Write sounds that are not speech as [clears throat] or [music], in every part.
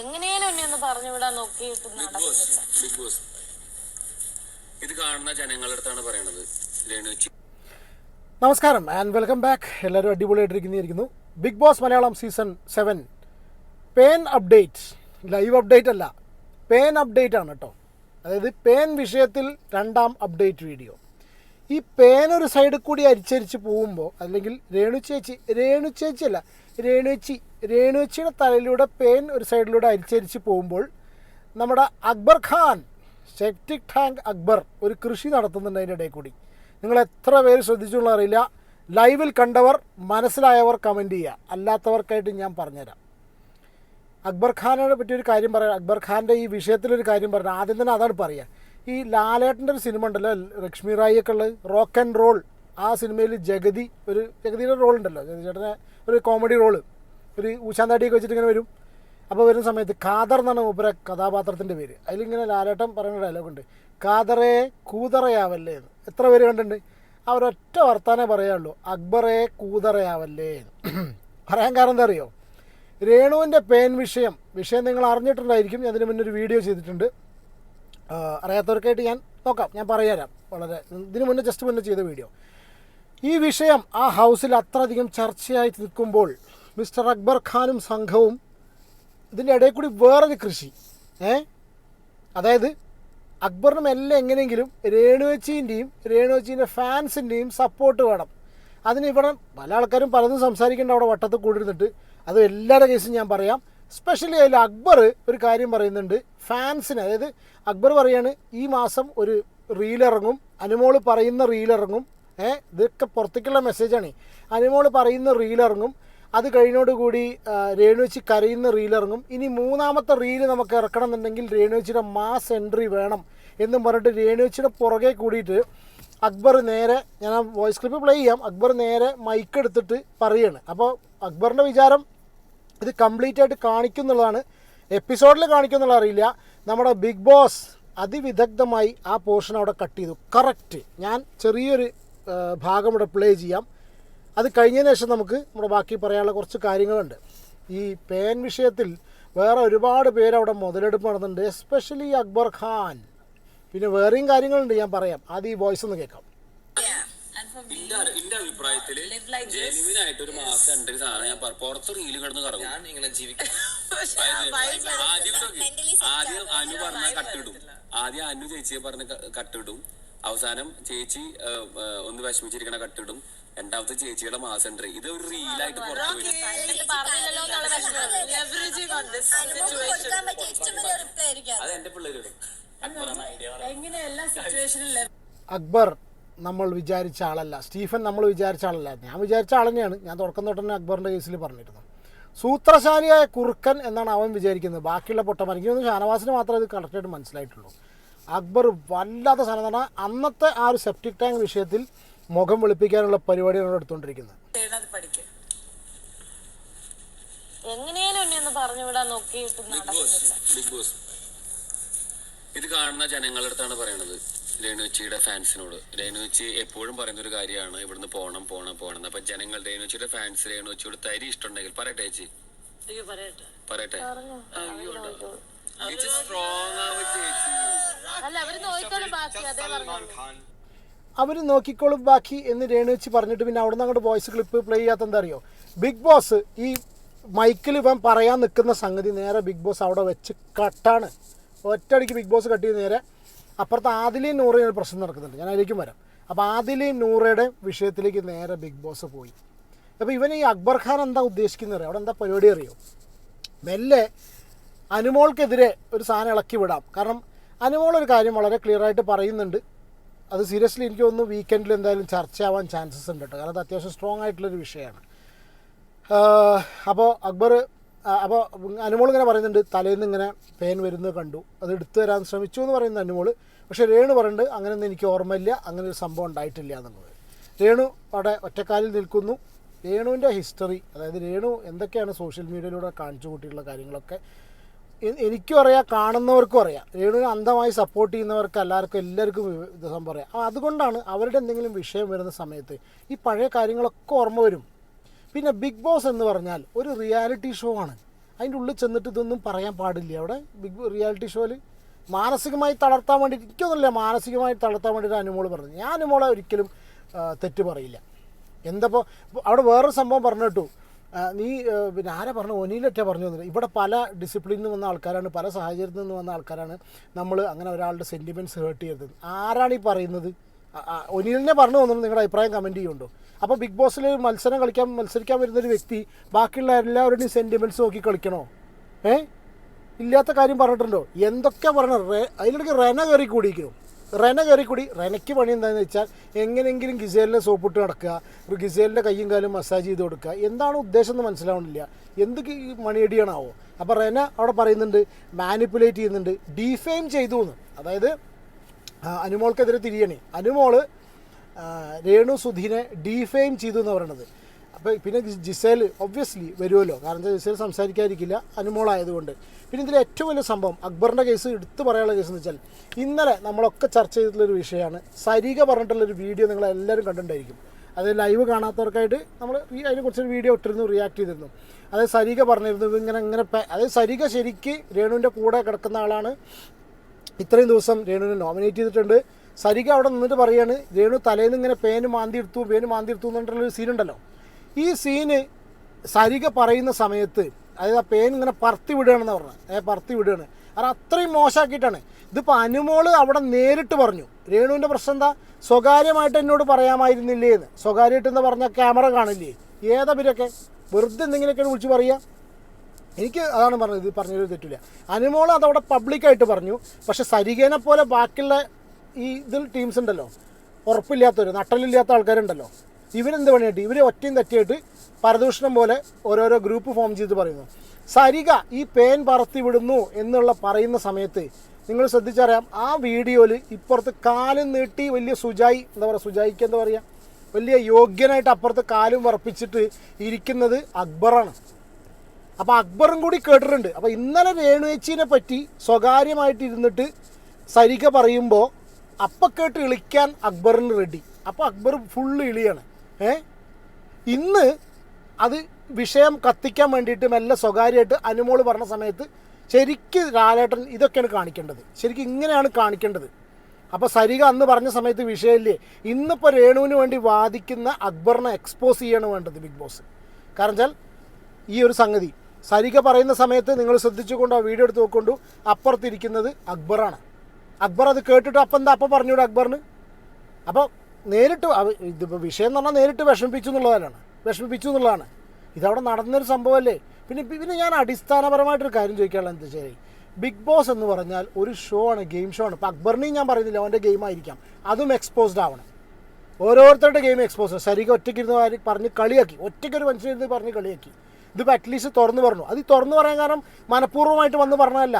എങ്ങനെയാലും എന്നെ ഒന്ന് പറഞ്ഞുവിടാൻ നോക്കിയിട്ട് ബിഗ് ബോസ് നടക്കുന്നില്ല ബിഗ് ബോസ്. ഇത് കാണുന്ന ജനങ്ങളുടെ അടുത്താണ് പറയണത്. രേണുച്ചി നമസ്കാരം ആൻഡ് വെൽക്കം ബാക്ക് എല്ലാവരും അടിപൊളിയായിട്ടിരിക്കുന്നിരിക്കുന്നു Bigg Boss Malayalam season seven പേൻ അപ്ഡേറ്റ് ലൈവ് അപ്ഡേറ്റ് അല്ല. പേൻ അപ്ഡേറ്റ് ആണ് കേട്ടോ. അതായത് പേൻ വിഷയത്തിൽ രണ്ടാം അപ്ഡേറ്റ് വീഡിയോ ഈ പേൻ ഒരു സൈഡിൽ കൂടി അരിച്ചരിച്ച് പോകുമ്പോൾ അല്ലെങ്കിൽ രേണു ചേച്ചി രേണു ചേച്ചി അല്ല രേണുച്ചി രേണുച്ചിയുടെ തലയിലൂടെ പേൻ ഒരു സൈഡിലൂടെ അരിച്ചരിച്ച് പോകുമ്പോൾ നമ്മുടെ അക്ബർ ഖാൻ സെപ്റ്റിക് ടാങ്ക് അക്ബർ ഒരു കൃഷി നടത്തുന്നുണ്ട് അതിന്റെ ഇടയിൽ കൂടി. നിങ്ങൾ എത്ര പേര് ശ്രദ്ധിച്ചുള്ള അറിയില്ല. ലൈവിൽ കണ്ടവർ മനസ്സിലായവർ കമന്റ് ചെയ്യുക. അല്ലാത്തവർക്കായിട്ട് ഞാൻ പറഞ്ഞുതരാം. അക്ബർ ഖാനെ പറ്റി ഒരു കാര്യം പറയാം. അക്ബർ ഖാന്റെ ഈ വിഷയത്തിലൊരു കാര്യം പറഞ്ഞു ആദ്യം തന്നെ അതാണ് പറയുക. ഈ ലാലേട്ടന്റെ ഒരു സിനിമ ഉണ്ടല്ലോ ലക്ഷ്മി റായി ഒക്കെ ഉള്ളത് റോക്ക് ആൻഡ് റോൾ ആ സിനിമയിൽ ജഗതി ഒരു ജഗതിയുടെ റോൾ ഉണ്ടല്ലോ. ചേട്ടനെ ഒരു കോമഡി റോൾ ഒരു ഊശാന്താടിയൊക്കെ വെച്ചിട്ട് ഇങ്ങനെ വരും. അപ്പോൾ വരുന്ന സമയത്ത് ഖാദർ എന്നാണ് മൂപ്പര കഥാപാത്രത്തിന്റെ പേര്. അതിലിങ്ങനെ ലാലേട്ടൻ പറയുന്ന ഡയലോഗ് ഉണ്ട്. ഖാദറെ കൂതറയാവല്ലേ എന്ന്. എത്ര പേര് കണ്ടിട്ടുണ്ട്? അവരൊറ്റ വർത്താനേ പറയാനുള്ളൂ. അക്ബറെ കൂതറയാവല്ലേ എന്ന്. [clears throat] പറയാൻ കാരണം എന്താ അറിയോ? രേണുവിന്റെ പേൻ വിഷയം. വിഷയം നിങ്ങൾ അറിഞ്ഞിട്ടുണ്ടായിരിക്കും. അതിന് മുന്നൊരു വീഡിയോ ചെയ്തിട്ടുണ്ട്. അറിയാത്തവർക്കായിട്ട് ഞാൻ നോക്കാം. ഞാൻ പറഞ്ഞുതരാം വളരെ ഇതിനു മുന്നേ ജസ്റ്റ് മുന്നേ ചെയ്ത വീഡിയോ ഈ വിഷയം ആ ഹൗസിൽ അത്രയധികം ചർച്ചയായി നിൽക്കുമ്പോൾ മിസ്റ്റർ അക്ബർ ഖാനും സംഘവും ഇതിന്റെ ഇടയിൽ കൂടി വേറൊരു കൃഷി. ഏ? അതായത് അക്ബറിനും എല്ലാം എങ്ങനെയെങ്കിലും രേണുവച്ചീന്റെയും രേണുവച്ചീന്റെ ഫാൻസിന്റെയും സപ്പോർട്ട് വേണം. അതിന് ഇവിടെ പല ആൾക്കാരും പലതും സംസാരിക്കേണ്ട അവിടെ വട്ടത്ത് കൂടിയിരുന്നിട്ട് അത് എല്ലാവരുടെ കേസും ഞാൻ പറയാം. സ്പെഷ്യലി അതിൽ അക്ബർ ഒരു കാര്യം പറയുന്നുണ്ട്. ഫാൻസിന് അതായത് അക്ബർ പറയാണ് ഈ മാസം ഒരു റീലിറങ്ങും അനുമോൾ പറയുന്ന റീലിറങ്ങും ഏഹ് ഇതൊക്കെ പുറത്തേക്കുള്ള മെസ്സേജാണ് അനുമോൾ പറയുന്ന റീലിറങ്ങും അത് കഴിഞ്ഞോടുകൂടി കൂടി രേണുവച്ചി കരയുന്ന റീലിറങ്ങും ഇനി മൂന്നാമത്തെ റീൽ നമുക്ക് ഇറക്കണം എന്നുണ്ടെങ്കിൽ രേണുവച്ചിയുടെ മാസ് എൻട്രി വേണം എന്നും പറഞ്ഞിട്ട് രേണുവച്ചിയുടെ പുറകെ കൂടിയിട്ട് അക്ബർ നേരെ ഞാൻ വോയിസ് ക്ലിപ്പ് പ്ലേ ചെയ്യാം. അക്ബർ നേരെ മൈക്ക് എടുത്തിട്ട് പറയാണ്. അപ്പോൾ അക്ബറിന്റെ വിചാരം ഇത് കംപ്ലീറ്റ് ആയിട്ട് കാണിക്കുന്നുള്ളതാണ്. എപ്പിസോഡിൽ കാണിക്കുന്നുള്ള അറിയില്ല. നമ്മുടെ ബിഗ് ബോസ് അതിവിദഗ്ധമായി ആ പോർഷൻ അവിടെ കട്ട് ചെയ്തു. കറക്റ്റ് ഞാൻ ചെറിയൊരു ഭാഗം ഇവിടെ പ്ലേ ചെയ്യാം. അത് കഴിഞ്ഞതിന് ശേഷം നമുക്ക് നമ്മുടെ ബാക്കി പറയാനുള്ള കുറച്ച് കാര്യങ്ങളുണ്ട്. ഈ പേൻ വിഷയത്തിൽ വേറെ ഒരുപാട് പേര് അവിടെ മുതലെടുപ്പ് നടന്നിട്ടുണ്ട്. എസ്പെഷ്യലി അക്ബർ ഖാൻ. പിന്നെ വേറെയും കാര്യങ്ങളുണ്ട് ഞാൻ പറയാം. അത് ഈ വോയിസ് ഒന്ന് കേൾക്കാം. എന്റെ അഭിപ്രായത്തിൽ ജെനുവിൻ ആയിട്ട് ഒരു മാസം രണ്ടര സാധനം ഞാൻ പറ- പുറത്ത് റീൽ കിടന്ന് കറങ്ങും. ഞാൻ ഇങ്ങനെ ജീവിക്കും. ആദ്യം. ആദ്യം അനു പറഞ്ഞ കട്ടിടും ആദ്യം അനു ചേച്ചിയെ പറഞ്ഞ കട്ടിടും അവസാനം ചേച്ചി ഒന്ന് വിഷമിച്ചിരിക്കണ കട്ടിടും രണ്ടാമത്തെ ചേച്ചിയുടെ മാസം ഉണ്ട്. ഇത് ഒരു റീലായിട്ട് പുറത്ത് വരും. അത് എന്റെ പിള്ളേര് എങ്ങനെ എല്ലാ സിറ്റുവേഷനിലും അക്ബർ നമ്മൾ വിചാരിച്ച ആളല്ല. സ്റ്റീഫൻ നമ്മൾ വിചാരിച്ച ആളല്ല. ഞാൻ വിചാരിച്ച ആൾ തന്നെയാണ്. ഞാൻ തുടക്കം തൊട്ട് തന്നെ അക്ബറിന്റെ കേസിൽ പറഞ്ഞിരുന്നു. സൂത്രശാലിയായ കുറുക്കൻ എന്നാണ് അവൻ വിചാരിക്കുന്നത്. ബാക്കിയുള്ള പൊട്ടന്മാർ. എനിക്ക് തോന്നുന്നു ഷാനവാസിന് മാത്രമേ ഇത് കറക്റ്റായിട്ട് മനസ്സിലായിട്ടുള്ളൂ. അക്ബർ വല്ലാത്ത സാധനം പറഞ്ഞാൽ അന്നത്തെ ആ ഒരു സെപ്റ്റിക് ടാങ്ക് വിഷയത്തിൽ മുഖം വെളുപ്പിക്കാനുള്ള പരിപാടിയാണ് എടുത്തുകൊണ്ടിരിക്കുന്നത്. ഇത് കാണുന്ന ജനങ്ങളുടെ അടുത്താണ് പറയണത്. രേണുച്ചിയുടെ ഫാൻസിനോട്. രേണുച്ചി എപ്പോഴും പറയുന്ന ഒരു കാര്യമാണ് ഇവിടുന്ന് പോകണം പോണം പോകണം എന്ന്. അപ്പൊ ജനങ്ങൾ രേണുച്ചിയുടെ ഫാൻസ് രേണുച്ചിയുടെ തരി ഇഷ്ടമുണ്ടെങ്കിൽ പറയട്ടെ ചേച്ചി. അയ്യോ പറയട്ടെ. ചേച്ചി സ്ട്രോങ് ആവും അവർ നോക്കിക്കോളും ബാക്കി എന്ന് രേണുവെച്ച് പറഞ്ഞിട്ട് പിന്നെ അവിടെ നിന്ന് അങ്ങോട്ട് വോയിസ് ക്ലിപ്പ് പ്ലേ ചെയ്യാത്ത എന്താ അറിയോ? ബിഗ് ബോസ് ഈ മൈക്കിൽ ഇവൻ പറയാൻ നിൽക്കുന്ന സംഗതി നേരെ ബിഗ് ബോസ് അവിടെ വെച്ച് കട്ടാണ് ഒറ്റടിക്ക് ബിഗ് ബോസ് കട്ട് ചെയ്ത് നേരെ അപ്പുറത്ത് ആദിലയും നൂറയും ഒരു പ്രശ്നം നടക്കുന്നുണ്ട്. ഞാൻ അതിലേക്കും വരാം. അപ്പോൾ ആദിലയും നൂറയുടെ വിഷയത്തിലേക്ക് നേരെ ബിഗ് ബോസ് പോയി. അപ്പോൾ ഇവൻ ഈ അക്ബർ ഖാൻ എന്താ ഉദ്ദേശിക്കുന്നത് അറിയോ? അവിടെ എന്താ പരിപാടി അറിയോ? മെല്ലെ അനുമോൾക്കെതിരെ ഒരു സാധനം ഇളക്കി വിടാം. കാരണം അനുമോൾ ഒരു കാര്യം വളരെ ക്ലിയർ ആയിട്ട് പറയുന്നുണ്ട്. അത് സീരിയസ്ലി എനിക്ക് തോന്നുന്നു വീക്കെൻഡിൽ എന്തായാലും ചർച്ച ആവാൻ ചാൻസസ് ഉണ്ട് കേട്ടോ. കാരണം അത് അത്യാവശ്യം സ്ട്രോങ് ആയിട്ടുള്ളൊരു വിഷയമാണ്. അപ്പോൾ അക്ബർ അപ്പോൾ അനുമോൾ ഇങ്ങനെ പറയുന്നുണ്ട് തലേന്ന് ഇങ്ങനെ പേൻ വരുന്നത് കണ്ടു. അത് എടുത്തു തരാൻ ശ്രമിച്ചു എന്ന് പറയുന്ന അനുമോൾ പക്ഷേ രേണു പറയുന്നുണ്ട് അങ്ങനെയൊന്നും എനിക്ക് ഓർമ്മയില്ല അങ്ങനെ ഒരു സംഭവം ഉണ്ടായിട്ടില്ല എന്നുള്ളത്. രേണു അവിടെ ഒറ്റക്കാലിൽ നിൽക്കുന്നു. രേണുവിന്റെ ഹിസ്റ്ററി അതായത് രേണു എന്തൊക്കെയാണ് സോഷ്യൽ മീഡിയയിലൂടെ കാണിച്ചു കൂട്ടിയിട്ടുള്ള കാര്യങ്ങളൊക്കെ എനിക്കും അറിയാം കാണുന്നവർക്കും അറിയാം. രേണുവിനെ അന്ധമായി സപ്പോർട്ട് ചെയ്യുന്നവർക്ക് എല്ലാവർക്കും എല്ലാവർക്കും ദിവസം അറിയാം. അതുകൊണ്ടാണ് അവരുടെ എന്തെങ്കിലും വിഷയം വരുന്ന സമയത്ത് ഈ പഴയ കാര്യങ്ങളൊക്കെ ഓർമ്മ വരും. പിന്നെ ബിഗ് ബോസ് എന്ന് പറഞ്ഞാൽ ഒരു റിയാലിറ്റി ഷോ ആണ്. അതിന്റെ ഉള്ളിൽ ചെന്നിട്ട് ഇതൊന്നും പറയാൻ പാടില്ല. അവിടെ ബിഗ് റിയാലിറ്റി ഷോയിൽ മാനസികമായി തളർത്താൻ വേണ്ടിയിട്ട് എനിക്കൊന്നുമില്ല മാനസികമായി തളർത്താൻ വേണ്ടിയിട്ട് അനുമോൾ പറഞ്ഞു. ഞാൻ അനുമോളെ ഒരിക്കലും തെറ്റ് പറയില്ല. എന്തപ്പോൾ അവിടെ വേറൊരു സംഭവം പറഞ്ഞു കേട്ടു. നീ പിന്നെ ആരാ പറഞ്ഞു? ഒനിയിലൊറ്റ പറഞ്ഞു തന്നില്ല ഇവിടെ പല ഡിസിപ്ലിനിൽ നിന്ന് വന്ന ആൾക്കാരാണ് പല സാഹചര്യത്തിൽ നിന്ന് വന്ന ആൾക്കാരാണ് നമ്മൾ അങ്ങനെ ഒരാളുടെ സെന്റിമെന്റ്സ് ഹേർട്ട് ചെയ്തത് ആരാണ് ഈ പറയുന്നത്? ഒനിലിനെ പറഞ്ഞു തോന്നുന്നു നിങ്ങളുടെ അഭിപ്രായം കമന്റ് ചെയ്യുന്നുണ്ടോ? അപ്പോൾ ബിഗ് ബോസിൽ മത്സരം കളിക്കാൻ മത്സരിക്കാൻ വരുന്നൊരു വ്യക്തി ബാക്കിയുള്ള എല്ലാവരുടെയും സെന്റിമെന്റ്സ് നോക്കി കളിക്കണോ? ഏ? ഇല്ലാത്ത കാര്യം പറഞ്ഞിട്ടുണ്ടോ? എന്തൊക്കെ പറഞ്ഞ അതിലിടയ്ക്ക് റെന കയറി കൂടിയിരിക്കുന്നു റെന കയറി കൂടി റെനയ്ക്ക് പണി എന്താണെന്ന് വെച്ചാൽ എങ്ങനെയെങ്കിലും ഗിസേലിനെ സോപ്പിട്ട് നടക്കുക ഒരു ഗിസേലിന്റെ കയ്യും കാലും മസാജ് ചെയ്ത് കൊടുക്കുക. എന്താണ് ഉദ്ദേശം എന്ന് മനസ്സിലാവണില്ല. എന്ത് മണിയടിയാണാവോ അപ്പോൾ റെന അവിടെ പറയുന്നുണ്ട് മാനിപ്പുലേറ്റ് ചെയ്യുന്നുണ്ട് ഡീഫെയിം ചെയ്തു എന്ന് അതായത് അനുമോൾക്കെതിരെ തിരിയണേ. അനുമോൾ രേണു സുധീനെ ഡീഫെയിം ചെയ്തു എന്ന് പറയണത്. അപ്പോൾ പിന്നെ ജിസേൽ ഒബ്വിയസ്ലി വരുമല്ലോ കാരണം ജിസേൽ സംസാരിക്കാതിരിക്കില്ല. അനുമോളായതുകൊണ്ട്. പിന്നെ ഇതിൽ ഏറ്റവും വലിയ സംഭവം അക്ബറിന്റെ കേസ് എടുത്തു പറയാനുള്ള കേസ് എന്ന് വെച്ചാൽ ഇന്നലെ നമ്മളൊക്കെ ചർച്ച ചെയ്തിട്ടുള്ളൊരു വിഷയമാണ്. സരിക പറഞ്ഞിട്ടുള്ളൊരു വീഡിയോ നിങ്ങൾ എല്ലാവരും കണ്ടിട്ടുണ്ടായിരിക്കും. അത് ലൈവ് കാണാത്തവർക്കായിട്ട് നമ്മൾ അതിനെക്കുറിച്ചൊരു വീഡിയോ ഇട്ടിരുന്നു റിയാക്ട് ചെയ്തിരുന്നു. അതായത് സരിക പറഞ്ഞിരുന്നു ഇങ്ങനെ ഇങ്ങനെ അതായത് സരിക ശരിക്ക് രേണുവിന്റെ കൂടെ കിടക്കുന്ന ആളാണ്. ഇത്രയും ദിവസം രേണുവിനെ നോമിനേറ്റ് ചെയ്തിട്ടുണ്ട്. സരിക അവിടെ നിന്നിട്ട് പറയാണ് രേണു തലേന്ന് ഇങ്ങനെ പേന് മാന്തി എടുത്തു പേന് മാന്തി എടുത്തു എന്നുള്ളൊരു സീനുണ്ടല്ലോ ഈ സീന് സരിക പറയുന്ന സമയത്ത് അതായത് ആ പേൻ ഇങ്ങനെ പറത്തി വിടുകയാണെന്ന് പറഞ്ഞത്. ഏ പറത്തി വിടുകയാണ്. അത് അത്രയും മോശമാക്കിയിട്ടാണ്. ഇതിപ്പോൾ അനുമോൾ അവിടെ നേരിട്ട് പറഞ്ഞു രേണുവിന്റെ പ്രശ്നം എന്താ? സ്വകാര്യമായിട്ട് എന്നോട് പറയാമായിരുന്നില്ലേ എന്ന്. സ്വകാര്യമായിട്ട് എന്ന് പറഞ്ഞാൽ ക്യാമറ കാണില്ലേ? ഏതാ പേരൊക്കെ വെറുതെ എന്തെങ്കിലുമൊക്കെ വിളിച്ച് പറയുക. എനിക്ക് അതാണ് പറഞ്ഞത് ഇത് പറഞ്ഞൊരു തെറ്റില്ല അനുമോൾ അതവിടെ പബ്ലിക്കായിട്ട് പറഞ്ഞു. പക്ഷെ സരികേനെ പോലെ ബാക്കിയുള്ള ഈ ഇതിൽ ടീംസ് ഉണ്ടല്ലോ. ഉറപ്പില്ലാത്തവർ നട്ടലില്ലാത്ത ആൾക്കാരുണ്ടല്ലോ. ഇവരെന്ത് പണിയായിട്ട് ഇവർ ഒറ്റയും തെറ്റിയായിട്ട് പരദൂഷണം പോലെ ഓരോരോ ഗ്രൂപ്പ് ഫോം ചെയ്ത് പറയുന്നു. സരിക ഈ പേൻ പറത്തി വിടുന്നു എന്നുള്ള പറയുന്ന സമയത്ത് നിങ്ങൾ ശ്രദ്ധിച്ചറിയാം ആ വീഡിയോയിൽ ഇപ്പുറത്ത് കാലും നീട്ടി വലിയ സുജായി എന്താ പറയുക സുജായിക്ക് എന്താ പറയുക? വലിയ യോഗ്യനായിട്ട് അപ്പുറത്ത് കാലും വറപ്പിച്ചിട്ട് ഇരിക്കുന്നത് അക്ബറാണ്. അപ്പോൾ അക്ബറും കൂടി കേട്ടിട്ടുണ്ട്. അപ്പോൾ ഇന്നലെ രേണുവേച്ചിനെ പറ്റി സ്വകാര്യമായിട്ട് ഇരുന്നിട്ട് സരിക പറയുമ്പോൾ അപ്പം കേട്ട് ഇളിക്കാൻ അക്ബറിന് റെഡി അപ്പോൾ അക്ബർ ഫുള്ള് ഇളിയാണ്. ഏ? ഇന്ന് അത് വിഷയം കത്തിക്കാൻ വേണ്ടിയിട്ട് മെല്ലെ സ്വകാര്യമായിട്ട് അനുമോൾ പറഞ്ഞ സമയത്ത് ശരിക്ക് ലാലേട്ടൻ ഇതൊക്കെയാണ് കാണിക്കേണ്ടത്. ശരിക്കും ഇങ്ങനെയാണ് കാണിക്കേണ്ടത്. അപ്പോൾ സരിക അന്ന് പറഞ്ഞ സമയത്ത് വിഷയമില്ലേ? ഇന്നിപ്പോൾ രേണുവിന് വേണ്ടി വാദിക്കുന്ന അക്ബറിനെ എക്സ്പോസ് ചെയ്യാണ് വേണ്ടത് ബിഗ് ബോസ്. കാരണം വെച്ചാൽ ഈ ഒരു സംഗതി സരിക പറയുന്ന സമയത്ത് നിങ്ങൾ ശ്രദ്ധിച്ചുകൊണ്ട് ആ വീഡിയോ എടുത്ത് നോക്കൊണ്ടു അപ്പുറത്തിരിക്കുന്നത് അക്ബറാണ്. അക്ബർ അത് കേട്ടിട്ട് അപ്പം എന്താ അപ്പം പറഞ്ഞൂടെ അക്ബറിന്? അപ്പോൾ നേരിട്ട് ഇതിപ്പോൾ വിഷയം എന്ന് പറഞ്ഞാൽ നേരിട്ട് വിഷമിപ്പിച്ചു എന്നുള്ളതാണ്. വിഷമിപ്പിച്ചു എന്നുള്ളതാണ്. ഇതവിടെ നടന്നൊരു സംഭവമല്ലേ? പിന്നെ പിന്നെ ഞാൻ അടിസ്ഥാനപരമായിട്ടൊരു കാര്യം ചോദിക്കാനുള്ള എന്താ വെച്ചാൽ ബിഗ് ബോസ് എന്ന് പറഞ്ഞാൽ ഒരു ഷോ ആണ് ഗെയിം ഷോ ആണ്. ഇപ്പോൾ അക്ബറിനെയും ഞാൻ പറയുന്നില്ല അവന്റെ ഗെയിം ആയിരിക്കാം. അതും എക്സ്പോസ്ഡ് ആവണം. ഓരോരുത്തരുടെ ഗെയിം എക്സ്പോസ് ശരിക്കും ഒറ്റയ്ക്ക് ഇരുന്ന് ആര് പറഞ്ഞ് കളിയാക്കി. ഒറ്റയ്ക്കൊരു മനുഷ്യനിരുന്ന് പറഞ്ഞ് കളിയാക്കി. ഇതിപ്പോൾ അറ്റ്ലീസ്റ്റ് തുറന്നു പറഞ്ഞു. അത് ഈ തുറന്നു പറയാൻ കാരണം മനഃപൂർവമായിട്ട് വന്ന് പറഞ്ഞതല്ല.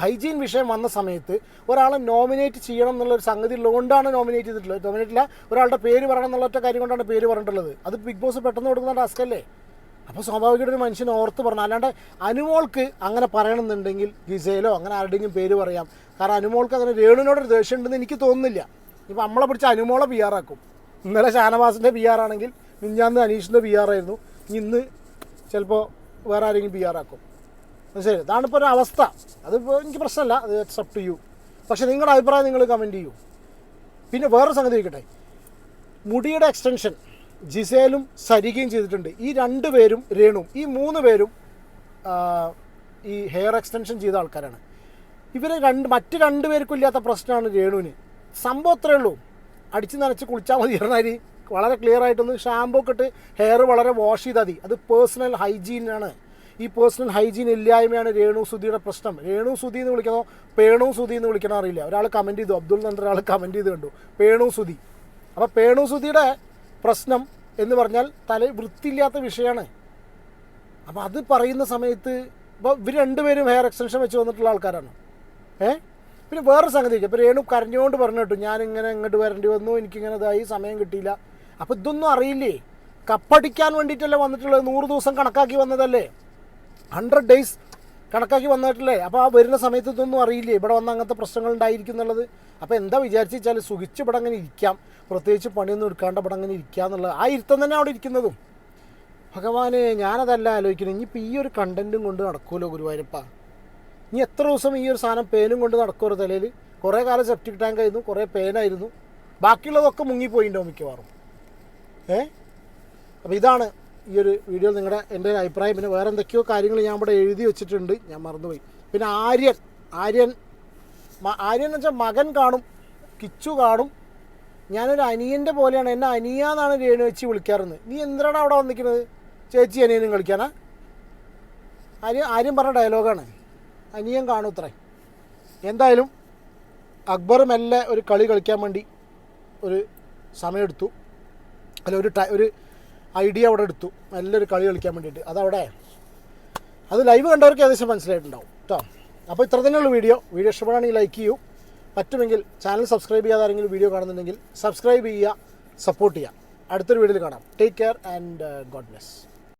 ഹൈജീൻ വിഷയം വന്ന സമയത്ത് ഒരാളെ നോമിനേറ്റ് ചെയ്യണം എന്നുള്ളൊരു സംഗതി ഉള്ളതുകൊണ്ടാണ് നോമിനേറ്റ് ചെയ്തിട്ടുള്ളത്. നോമിനേറ്റ് ഇല്ല ഒരാളുടെ പേര് പറയണം എന്നുള്ള ഒറ്റ കാര്യം കൊണ്ടാണ് പേര് പറഞ്ഞിട്ടുള്ളത്. അത് ബിഗ് ബോസ് പെട്ടെന്ന് കൊടുക്കുന്ന ടാസ്ക് അല്ലേ? അപ്പോൾ സ്വാഭാവികമായിട്ട് ഒരു മനുഷ്യൻ ഓർത്ത് പറഞ്ഞു. അല്ലാണ്ട് അനുമോൾക്ക് അങ്ങനെ പറയണമെന്നുണ്ടെങ്കിൽ ഗിസയിലോ അങ്ങനെ ആരുടെയെങ്കിലും പേര് പറയാം. കാരണം അനുമോൾക്ക് അങ്ങനെ രേണുവിനോടൊരു ദേഷ്യം ഉണ്ടെന്ന് എനിക്ക് തോന്നുന്നില്ല. ഇപ്പോൾ നമ്മളെ പിടിച്ച അനുമോളെ പി ആറാക്കും ഇന്നലെ ഷാനവാസിന്റെ പി ആറാണെങ്കിൽ മിഞ്ഞാന്ന് അനീഷിന്റെ പി ആറായിരുന്നു ഇന്ന് ചിലപ്പോൾ വേറെ ആരെങ്കിലും ബി ആക്കും. ശരി. അതാണിപ്പോൾ ഒരു അവസ്ഥ. അതിപ്പോൾ എനിക്ക് പ്രശ്നമല്ല. അത് അക്സെപ്റ്റ് ചെയ്യൂ പക്ഷേ നിങ്ങളുടെ അഭിപ്രായം നിങ്ങൾ കമന്റ് ചെയ്യൂ. പിന്നെ വേറൊരു സംഗതി ഇരിക്കട്ടെ മുടിയുടെ എക്സ്റ്റൻഷൻ ജിസേലും സരികയും ചെയ്തിട്ടുണ്ട്. ഈ രണ്ട് പേരും രേണുവും ഈ മൂന്ന് പേരും ഈ ഹെയർ എക്സ്റ്റൻഷൻ ചെയ്ത ആൾക്കാരാണ്. ഇവരെ രണ്ട് മറ്റ് രണ്ട് പേർക്കും ഇല്ലാത്ത പ്രശ്നമാണ് രേണുവിന്. സംഭവം അത്രേ ഉള്ളൂ. അടിച്ച് നനച്ച് കുളിച്ചാൽ മതി പറഞ്ഞാൽ വളരെ ക്ലിയർ ആയിട്ടൊന്ന് ഷാമ്പൂ ഒക്കെ ഇട്ട് ഹെയർ വളരെ വാഷ് ചെയ്താൽ മതി. അത് പേഴ്സണൽ ഹൈജീനാണ് ഈ പേഴ്സണൽ ഹൈജീൻ ഇല്ലായ്മയാണ് രേണു സുധിയുടെ പ്രശ്നം. രേണു സുധി എന്ന് വിളിക്കണോ? പേണു സുധി എന്ന് വിളിക്കണോ അറിയില്ല. ഒരാൾ കമന്റ് ചെയ്തു. അബ്ദുൾ നന്ദർ ഒരാൾ കമന്റ് ചെയ്ത് കണ്ടു. പേണു സുധി. അപ്പോൾ പേണു സുധിയുടെ പ്രശ്നം എന്ന് പറഞ്ഞാൽ തല വൃത്തിയില്ലാത്ത വിഷയമാണ് അപ്പോൾ അത് പറയുന്ന സമയത്ത് ഇപ്പോൾ ഇവർ രണ്ടുപേരും ഹെയർ എക്സ്റ്റൻഷൻ വെച്ച് വന്നിട്ടുള്ള ആൾക്കാരാണ്. ഏ? പിന്നെ വേറൊരു സംഗതി ഇപ്പോൾ രേണു കരഞ്ഞുകൊണ്ട് പറഞ്ഞു കേട്ടു ഞാനിങ്ങനെ ഇങ്ങോട്ട് വരേണ്ടി വന്നു. എനിക്കിങ്ങനെ ഇതായി സമയം കിട്ടിയില്ല. അപ്പോൾ ഇതൊന്നും അറിയില്ലേ? കപ്പടിക്കാൻ വേണ്ടിയിട്ടല്ലേ വന്നിട്ടുള്ളത്? നൂറ് ദിവസം കണക്കാക്കി വന്നതല്ലേ? ഹൺഡ്രഡ് ഡേയ്സ് കണക്കാക്കി വന്നിട്ടില്ലേ? അപ്പോൾ ആ വരുന്ന സമയത്ത് ഇതൊന്നും അറിയില്ലേ? ഇവിടെ വന്ന അങ്ങനത്തെ പ്രശ്നങ്ങൾ ഉണ്ടായിരിക്കും എന്നുള്ളത്. അപ്പോൾ എന്താ വിചാരിച്ചു വെച്ചാൽ സുഖിച്ച് ഇവിടെ അങ്ങനെ ഇരിക്കാം. പ്രത്യേകിച്ച് പണിയൊന്നും എടുക്കാണ്ട് ഇവിടെ അങ്ങനെ ഇരിക്കുക എന്നുള്ളത്. ആ ഇരുത്തം തന്നെ അവിടെ ഇരിക്കുന്നതും. ഭഗവാനെ ഞാനതല്ല ആലോചിക്കുന്നത്. ഇനിയിപ്പോൾ ഈ ഒരു കണ്ടന്റും കൊണ്ട് നടക്കുമല്ലോ ഗുരുവായൂരപ്പ? ഇനി എത്ര ദിവസം ഈ ഒരു സാധനം പേനും കൊണ്ട് നടക്കുമോ തലയിൽ കുറേ കാലം സെപ്റ്റിക് ടാങ്ക് ആയിരുന്നു കുറേ പേനായിരുന്നു. ബാക്കിയുള്ളതൊക്കെ മുങ്ങിപ്പോയിണ്ടാവും മിക്കവാറും. ഏ? അപ്പോൾ ഇതാണ് ഈ ഒരു വീഡിയോ നിങ്ങളുടെ എന്റെ ഒരു അഭിപ്രായം. പിന്നെ വേറെ എന്തൊക്കെയോ കാര്യങ്ങൾ ഞാൻ ഇവിടെ എഴുതി വെച്ചിട്ടുണ്ട്. ഞാൻ മറന്നുപോയി. പിന്നെ ആര്യൻ. ആര്യൻ ആര്യൻ എന്ന് വെച്ചാൽ മകൻ കാണും കിച്ചു കാണും. ഞാനൊരു അനിയന്റെ പോലെയാണ്. എന്നെ അനിയ എന്നാണ് രേണു വെച്ച് വിളിക്കാറുള്ളത് നീ എന്തിനാണ് അവിടെ വന്നിരിക്കുന്നത്? ചേച്ചി അനിയനും കളിക്കാനാ ആര്യം ആര്യം പറഞ്ഞ ഡയലോഗാണ് അനിയൻ കാണും ഇത്രേ എന്തായാലും അക്ബർ മെല്ലെ ഒരു കളി കളിക്കാൻ വേണ്ടി ഒരു സമയമെടുത്തു. അല്ല ഒരു ഒരു ഐഡിയ അവിടെ എടുത്തു. നല്ലൊരു കളി കളിക്കാൻ വേണ്ടിയിട്ട്. അതവിടെ. അത് ലൈവ് കണ്ടവർക്ക് ഏകദേശം മനസ്സിലായിട്ടുണ്ടാവും കേട്ടോ അപ്പോൾ ഇത്ര തന്നെയുള്ള വീഡിയോ. വീഡിയോ ഇഷ്ടപ്പെടുകയാണെങ്കിൽ ലൈക്ക് ചെയ്യൂ. പറ്റുമെങ്കിൽ ചാനൽ സബ്സ്ക്രൈബ് ചെയ്യാതെ ആരെങ്കിലും വീഡിയോ കാണുന്നുണ്ടെങ്കിൽ സബ്സ്ക്രൈബ് ചെയ്യുക സപ്പോർട്ട് ചെയ്യുക. അടുത്തൊരു വീഡിയോയിൽ കാണാം. Take care and God bless